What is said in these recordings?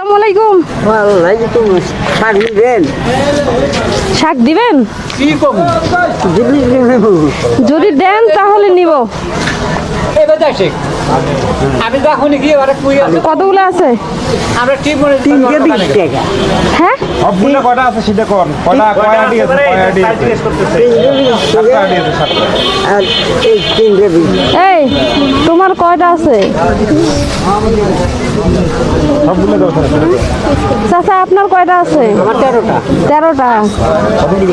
আসসালামু আলাইকুম। ওয়ালাইকুম শাক দিবেন? শাক দিবেন? যদি দেন তাহলে নিব। আমি গিয়ে কতগুলো আছে? আমরা মনে টাকা। হ্যাঁ? সবগুলো কটা আছে সেটা কোন? কটা আছে আছে এই তোমার কয়টা আছে? চাচা আপনার কয়টা আছে? তেরোটা। তেরোটা।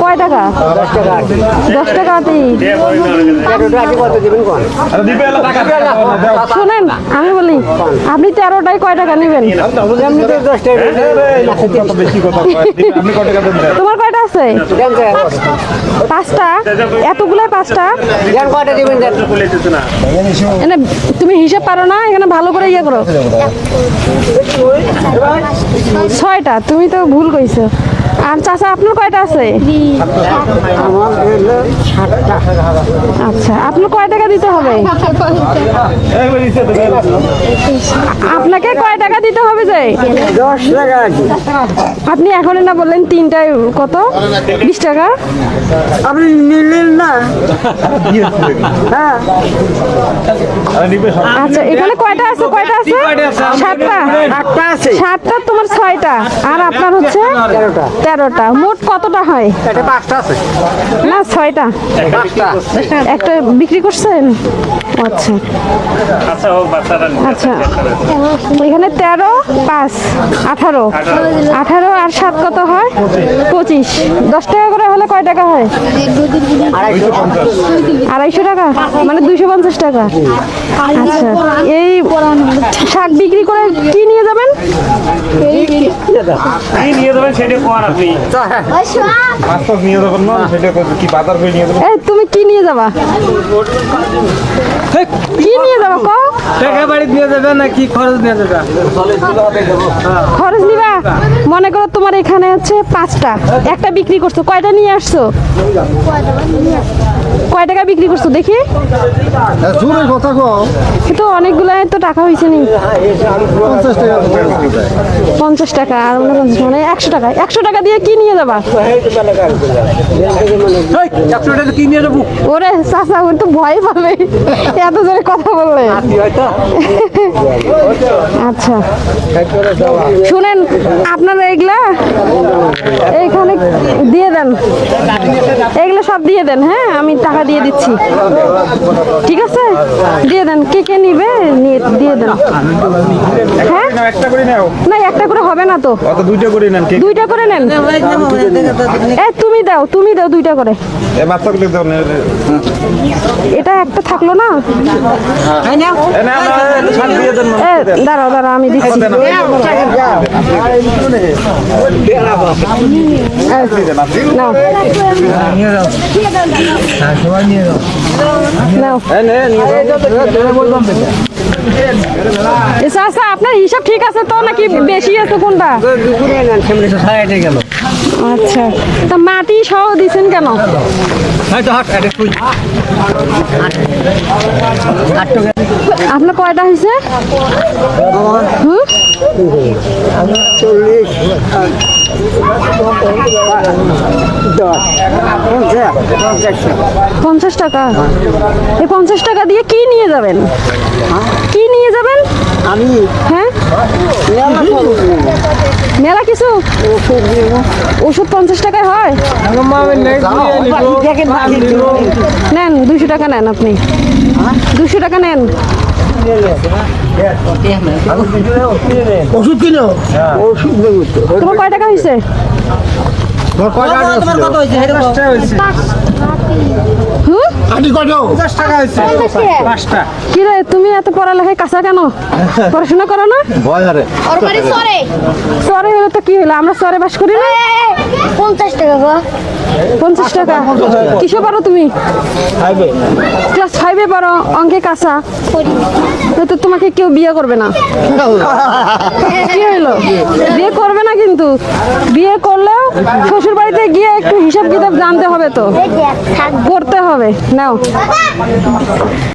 কয় টাকা? দশ টাকা দাও। শোনেন আমি বলি আপনি তেরোটায় কয় টাকা নেবেন? দেন দেন তোমার কয়টা আছে? পাঁচটা? এতগুলো পাঁচটা? তুমি হিসাব পারো না? এখানে ভালো করে ইয়ে করো। ছয়টা তুমি তো ভুল কইছো। আর চাচা আপনার কয়টা আছে? আচ্ছা আপনার কয় টাকা দিতে হবে? আপনাকে কয় টাকা দিতে হবে যে? আপনি এখন না বললেন তিনটায় কত? বিশ টাকা? আপনি নিলেন না? হ্যাঁ। আচ্ছা এখানে কয়টা আছে কয়টা আছে? সাতটা। আটটা আছে। সাতটা তোমার ছয়টা। আর আপনার হচ্ছে তেরোটা। তেরোটা মোট কতটা হয়? এটা পাঁচটা আছে। না ছয়টা। একটা বিক্রি করছেন? আচ্ছা। আচ্ছা এখানে তেরো পাঁচ আঠারো। আঠারো আর সাত কত হয়? পঁচিশ। দশ টাকা করে হলে কয় টাকা হয়? আড়াইশো আড়াইশো টাকা? মানে দুইশো পঞ্চাশ টাকা। আচ্ছা। এই শাক বিক্রি করে কি নিয়ে যাবেন? কি নিয়ে যাবেন সেটা কোন আপনি? মাছ নিয়ে যাবেন না সেটা কি বাজার করে নিয়ে যাবেন? তুমি কি নিয়ে যাবা? কি নিয়ে যাবা টাকা বাড়ি না কি খরচ খরচ নিবা মনে করো তোমার এখানে হচ্ছে পাঁচটা। একটা বিক্রি করছ কয়টা নিয়ে আসছো? কয় টাকা বিক্রি করছ? দেখি। জোরে কথা কও। তো অনেকগুলো তো টাকা হয়েছে নি। পঞ্চাশ টাকা পঞ্চাশ টাকা আর মানে পঞ্চাশ মানে একশো টাকা। একশো টাকা দিয়ে কি নিয়ে যাবা? একশো টাকা কি নিয়ে যাব? ওরে চাচা ওর তো ভয় পাবে। এত জোরে কথা বললে। আচ্ছা। শুনেন আপনারা এগুলা এইখানে দিয়ে দেন। এগুলো সব দিয়ে দেন হ্যাঁ? আমি টাকা দিয়ে দিচ্ছি। ঠিক আছে? দিয়ে দেন। কে কে নিবে? দিয়ে দেন। হ্যাঁ? না একটা করে হবে না তো। দুইটা করে নেন দুইটা করে নেন। এ তুমি দাও তুমি দাও দুইটা করে। এটা একটা থাকল না। দাঁড়াও দাঁড়াও আমি দিচ্ছি। এ চাচা আপনার হিসাব ঠিক আছে তো নাকি বেশি আছে কোনটা? গেল। আচ্ছা। তা মাটি সহ দিছেন কেন? আপনার কয়টা হয়েছে? হুম? চল্লিশ পঞ্চাশ টাকা। এই পঞ্চাশ টাকা দিয়ে কি নিয়ে যাবেন? কি নিয়ে যাবেন? আমি হ্যাঁ? মেলা কিছু? ওষুধ পঞ্চাশ টাকায় হয়। নেন দুশো টাকা নেন আপনি। দুশো টাকা নেন। ওষুধ কিনো? ওষুধ তোমার কয় টাকা হয়েছে রে তুমি এত পড়ালেখায় কাঁচা কেন? পড়াশোনা করো না? ভয় আরে ওর বাড়ি সরে সরে হলে তো কি হলো? আমরা সরে বাস করি না? পঞ্চাশ টাকা পঞ্চাশ টাকা? কিসে পারো তুমি? ক্লাস ফাইভে পারো অঙ্কে কাঁচা। তো তোমাকে কেউ বিয়ে করবে না? কি হইল বিয়ে করবে বিয়ে করলেও শ্বশুর বাড়িতে গিয়ে একটু হিসাব কিতাব জানতে হবে তো। করতে হবে। নাও।